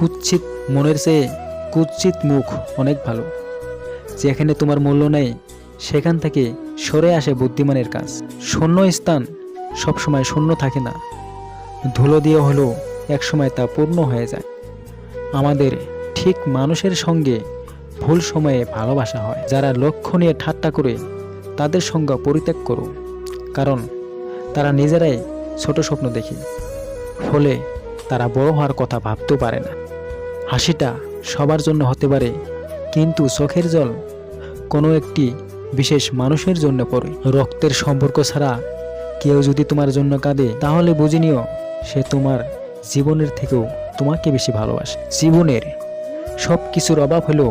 কুৎসিত মনের চেয়ে কুৎসিত মুখ অনেক ভালো। যেখানে তোমার মূল্য নেই, সেখান থেকে সরে আসে বুদ্ধিমানের কাজ। শূন্য স্থান সবসময় শূন্য থাকে না। ধুলো দিয়ে হলেও একসময় তা পূর্ণ হয়ে যায়। আমাদের ঠিক মানুষের সঙ্গে ভুল সময়ে ভালোবাসা হয়। যারা লক্ষ্য নিয়ে ঠাট্টা করে, তাদের সঙ্গে পরিত্যাগ করো। কারণ তারা নিজেরাই ছোট স্বপ্ন দেখে। ফলে তারা বড় হওয়ার কথা ভাবতেও পারে না। হাসিটা সবার জন্য হতে পারে, কিন্তু চোখের জল কোনো একটি বিশেষ মানুষের জন্য পড়ে। রক্তের সম্পর্ক ছাড়া কেউ যদি তোমার জন্য কাঁদে, তাহলে বুঝে নিও সে তোমার জীবনের থেকেও তোমাকে বেশি ভালোবাসে। জীবনের সব কিছুর অভাব হলেও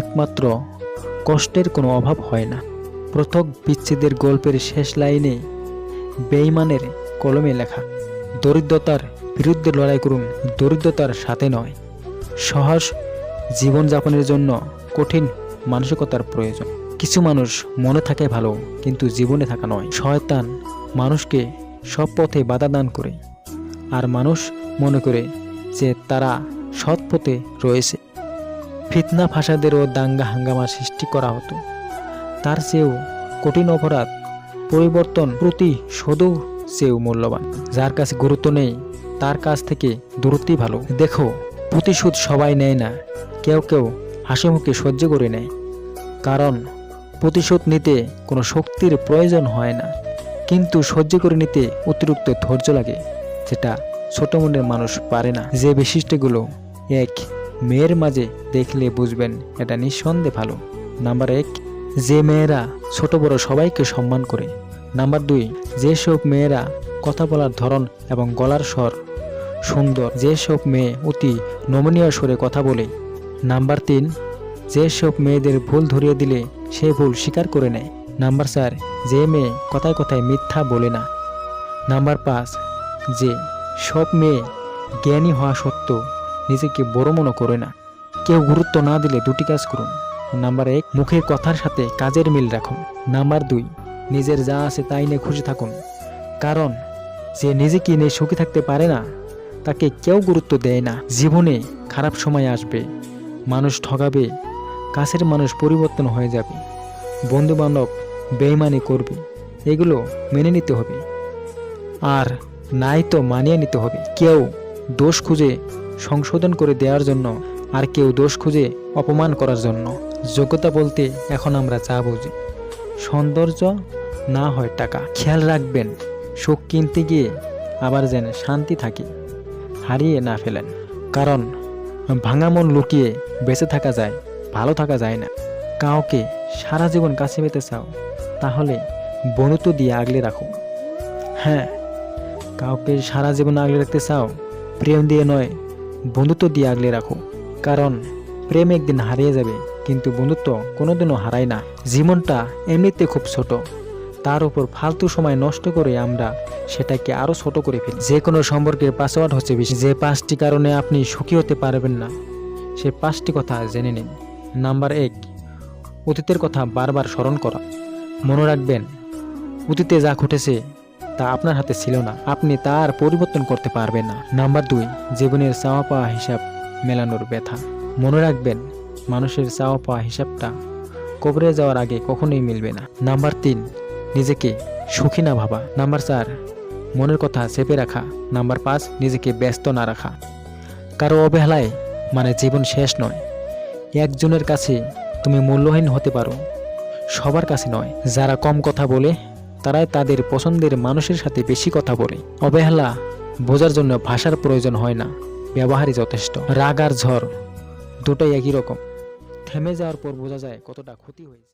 একমাত্র কষ্টের কোনো অভাব হয় না। পৃথক বিচ্ছেদের গল্পের শেষ লাইনে বেইমানের কলমে লেখা, দরিদ্রতার বিরুদ্ধে লড়াই করুন, দরিদ্রতার সাথে নয়। সহজ জীবনযাপনের জন্য কঠিন মানসিকতার প্রয়োজন। কিছু মানুষ মনে থাকে ভালো, কিন্তু জীবনে থাকা নয়। শয়তান মানুষকে সব পথে বাধা দান করে, আর মানুষ মনে করে যে তারা সৎ পথে রয়েছে। ফিতনা ফাসাদের ও দাঙ্গা হাঙ্গামা সৃষ্টি করা হতো। তার চেয়েও কঠিন অপরাধ পরিবর্তন প্রতি সদৌ চেয়েও মূল্যবান। যার কাছে গুরুত্ব নেই, তার কাছ থেকে দূরত্বই ভালো। দেখো প্রতিশোধ সবাই নেয় না। কেউ কেউ হাসি মুখে সহ্য করে নেয়। কারণ প্রতিশোধ নিতে কোনো শক্তির প্রয়োজন হয় না। কিন্তু সহ্য করে নিতে অতিরিক্ত ধৈর্য লাগে, যেটা ছোট মনের মানুষ পারে না। যে বৈশিষ্ট্যগুলো এক মেয়ের মাঝে দেখলে বুঝবেন, এটা নিঃসন্দেহে ভালো। নাম্বার এক, যে মেয়েরা ছোট বড় সবাইকে সম্মান করে। নাম্বার দুই, যেসব মেয়েরা কথা বলার ধরন এবং গলার স্বর সুন্দর। যেসব মেয়ে অতি নমনীয় স্বরে কথা বলে। নাম্বার তিন যেসব মেয়েদের ভুল ধরিয়ে দিলে সে ভুল স্বীকার করে নেয়। নাম্বার চার, যে মেয়ে কথায় কথায় মিথ্যা বলে না। নাম্বার পাঁচ, যে সব মেয়ে জ্ঞানী হওয়া সত্ত্বেও নিজেকে বড় মনে করে না। কেউ গুরুত্ব না দিলে দুটি কাজ করুন। নাম্বার এক, মুখের কথার সাথে কাজের মিল রাখুন। নাম্বার দুই, নিজের যা আছে তাই নিয়ে খুশি থাকুন। কারণ, যে নিজেকে নিয়ে সুখী থাকতে পারে না তাকে কেউ গুরুত্ব দেয় না। জীবনে খারাপ সময় আসবে, মানুষ ঠগাবে, কাছের মানুষ পরিবর্তন হয়ে যাবে বন্ধু বান্ধব বেইমানি করবে, এগুলো মেনে নিতে হবে। আর নাই তো মানিয়ে নিতে হবে। কেউ দোষ খুঁজে সংশোধন করে দেওয়ার জন্য আর কেউ দোষ খুঁজে অপমান করার জন্য। যোগ্যতা বলতে এখন আমরা চা বুঝি। সৌন্দর্য না হয় টাকা। খেয়াল রাখবেন, সুখ কিনতে গিয়ে আবার যেন শান্তি থাকে। হারিয়ে না ফেলেন। কারণ ভাঙা মন লুকিয়ে বেঁচে থাকা যায়, ভালো থাকা যায় না। কাউকে সারা জীবন কাছে পেতে চাও, তাহলে বন্ধুত্ব দিয়ে আগলে রাখো। হ্যাঁ কাউকে সারা জীবন আগলে রাখতে চাও, প্রেম দিয়ে নয়, বন্ধুত্ব দিয়ে আগলে রাখো। কারণ প্রেম একদিন হারিয়ে যাবে, কিন্তু বন্ধুত্ব কোনোদিনও হারায় না। জীবনটা এমনিতে খুব ছোট। তার উপর ফালতু সময় নষ্ট করে আমরা সেটাকে আরও ছোট করে ফেলি। যে কোনো সম্পর্কের পাসওয়ার্ড হচ্ছে বেশি। যে পাঁচটি কারণে আপনি সুখী হতে পারবেন না, সে পাঁচটি কথা জেনে নিন। নাম্বার এক, অতীতের কথা বারবার স্মরণ করা। মনে রাখবেন, অতীতে যা ঘটেছে তা আপনার হাতে ছিল না। আপনি তার পরিবর্তন করতে পারবেন না। নাম্বার দুই, জীবনের চাওয়া পাওয়া হিসাব মেলানোর ব্যথা। মনে রাখবেন, মানুষের চাওয়া পাওয়া হিসাবটা কবরে যাওয়ার আগে কখনোই মিলবে না। নাম্বার তিন নিজেকে সুখী না ভাবা। নাম্বার চার, মনের কথা চেপে রাখা। নাম্বার পাঁচ, নিজেকে ব্যস্ত না রাখা। কারও অবহেলায় মানে জীবন শেষ নয়। একজনের কাছে তুমি মূল্যহীন হতে পারো। সবার কাছে নয়। যারা কম কথা বলে, তারাই তাদের পছন্দের মানুষের সাথে বেশি কথা বলে। অবহেলা বোঝার জন্য ভাষার প্রয়োজন হয় না। ব্যবহারই যথেষ্ট। রাগ আর ঝড় দুটাই একই রকম। থেমে যাওয়ার পর বোঝা যায় কতটা ক্ষতি হয়েছে।